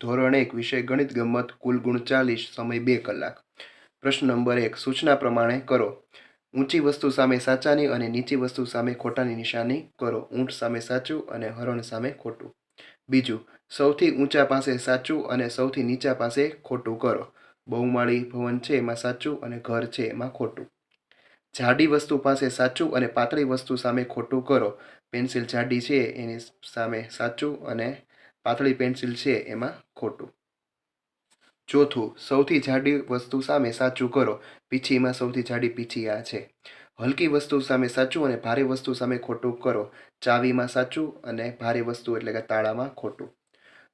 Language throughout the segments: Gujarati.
ધોરણ એક વિષય ગણિત ગમત કુલ ગુણ ચાલીસ, સમય બે કલાક. પ્રશ્ન નંબર એક, સૂચના પ્રમાણે કરો. ઊંચી વસ્તુ સામે સાચાની અને નીચી વસ્તુ સામે ખોટાની નિશાની કરો. ઊંટ સામે સાચું અને હરણ સામે ખોટું. બીજું, સૌથી ઊંચા પાસે સાચું અને સૌથી નીચા પાસે ખોટું કરો. બહુમાળી ભવન છે એમાં સાચું અને ઘર છે એમાં ખોટું. જાડી વસ્તુ પાસે સાચું અને પાતળી વસ્તુ સામે ખોટું કરો. પેન્સિલ જાડી છે એની સામે સાચું અને પાતળી પેન્સિલ છે એમાં ખોટું. ચોથું, સૌથી જાડી વસ્તુ સામે સાચું કરો. પીછીમાં સૌથી જાડી પીછી આ છે. હલકી વસ્તુ સામે સાચું અને ભારે વસ્તુ સામે ખોટું કરો. ચાવીમાં સાચું અને ભારે વસ્તુ એટલે કે તાળામાં ખોટું.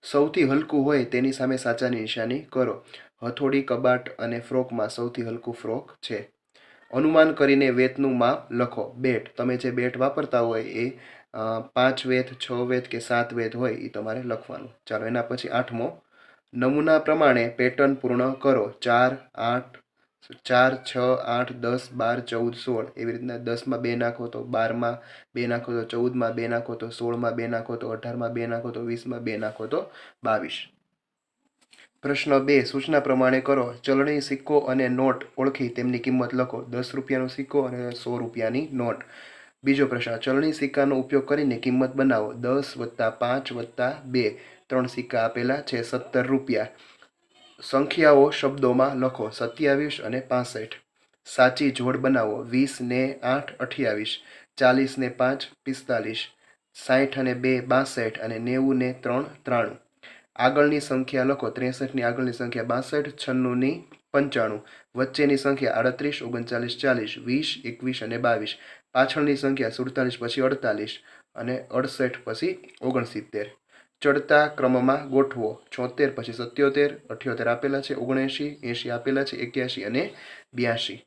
સૌથી હલકું હોય તેની સામે સાચાની નિશાની કરો. હથોડી, કબાટ અને ફ્રોકમાં સૌથી હલકું ફ્રોક છે. અનુમાન કરીને વેતનું માપ લખો. બેટ, તમે જે બેટ વાપરતા હોય એ પાંચ વેદ, છ વેદ કે સાત વેત હોય એ તમારે લખવાનું. ચાલો, એના પછી આઠમો. નમૂના પ્રમાણે પેટર્ન પૂર્ણ કરો. ચાર, આઠ, ચાર, છ, આઠ, દસ, બાર, ચૌદ, સોળ. એવી રીતના દસમાં બે નાખો તો બારમાં બે નાખો તો ચૌદમાં બે નાખો તો સોળમાં બે નાખો તો અઢારમાં બે નાખો તો વીસમાં બે નાખો તો બાવીસ. પ્રશ્ન બે, સૂચના પ્રમાણે કરો. ચલણી સિક્કો અને નોટ ઓળખી તેમની કિંમત લખો. દસ રૂપિયાનો સિક્કો અને સો રૂપિયાની નોટ. બીજો પ્રશ્ન, ચલણી સિક્કાનો ઉપયોગ કરીને કિંમત બનાવો. દસ વત્તા પાંચ વત્તા બે. ત્રણ સિક્કા આપેલા છે, સત્તર રૂપિયા. સંખ્યાઓ શબ્દોમાં લખો, સત્યાવીસ અને પાસઠ. સાચી જોડ બનાવો, વીસ ને આઠ, અઠ્યાવીસ. ચાલીસ ને પાંચ, પિસ્તાલીસ. સાઠ અને બે, બાસઠ અને નેવું ને ત્રણ, ત્રાણું. આગળની સંખ્યા લખો, ત્રેસઠની આગળની સંખ્યા બાસઠ, છન્નુંની પંચાણું. વચ્ચેની સંખ્યા આડત્રીસ, ઓગણચાલીસ, ચાલીસ, વીસ, એકવીસ અને બાવીસ. પાછળની સંખ્યા સુડતાલીસ પછી અડતાલીસ અને અડસઠ પછી ઓગણસિત્તેર. ચડતા ક્રમમાં ગોઠવો. છોતેર પછી સત્યોતેર, અઠ્યોતેર આપેલા છે ઓગણએંશી, એંશી આપેલા છે એક્યાસી અને બ્યાસી.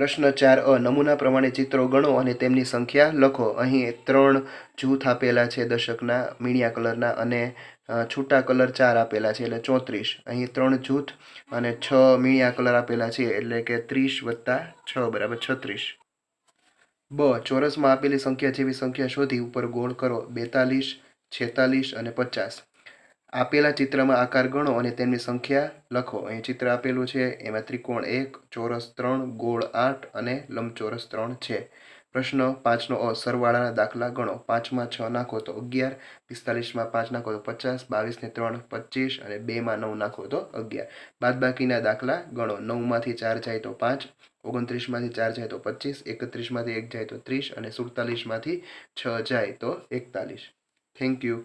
પ્રશ્ન ચાર અ, નમૂના પ્રમાણે ચિત્રો ગણો અને તેમની સંખ્યા લખો. અહીં ત્રણ જૂથ આપેલા છે દશકના મીણિયા કલરના અને છૂટા કલર ચાર આપેલા છે એટલે ચોત્રીસ. અહીં ત્રણ જૂથ અને છ મીણિયા કલર આપેલા છે એટલે કે ત્રીસ વત્તા છ બરાબર છત્રીસ. બ, ચોરસમાં આપેલી સંખ્યા જેવી સંખ્યા શોધી ઉપર ગોળ કરો. બેતાલીસ, છેતાલીસ અને પચાસ. આપેલા ચિત્રમાં આકાર ગણો અને તેમની સંખ્યા લખો. અહીં ચિત્ર આપેલું છે, એમાં ત્રિકોણ એક, ચોરસ ત્રણ, ગોળ આઠ અને લંબચોરસ ત્રણ છે. પ્રશ્ન પાંચનો અ, સરવાળાના દાખલા ગણો. પાંચમાં છ નાખો તો અગિયાર, પિસ્તાલીસમાં પાંચ નાખો તો પચાસ, બાવીસને ત્રણ પચીસ અને બેમાં નવ નાખો તો અગિયાર. બાદબાકીના દાખલા ગણો. નવમાંથી ચાર જાય તો પાંચ, ઓગણત્રીસમાંથી ચાર જાય તો પચીસ, એકત્રીસમાંથી એક જાય તો ત્રીસ અને સુડતાલીસમાંથી છ જાય તો એકતાલીસ. Thank you.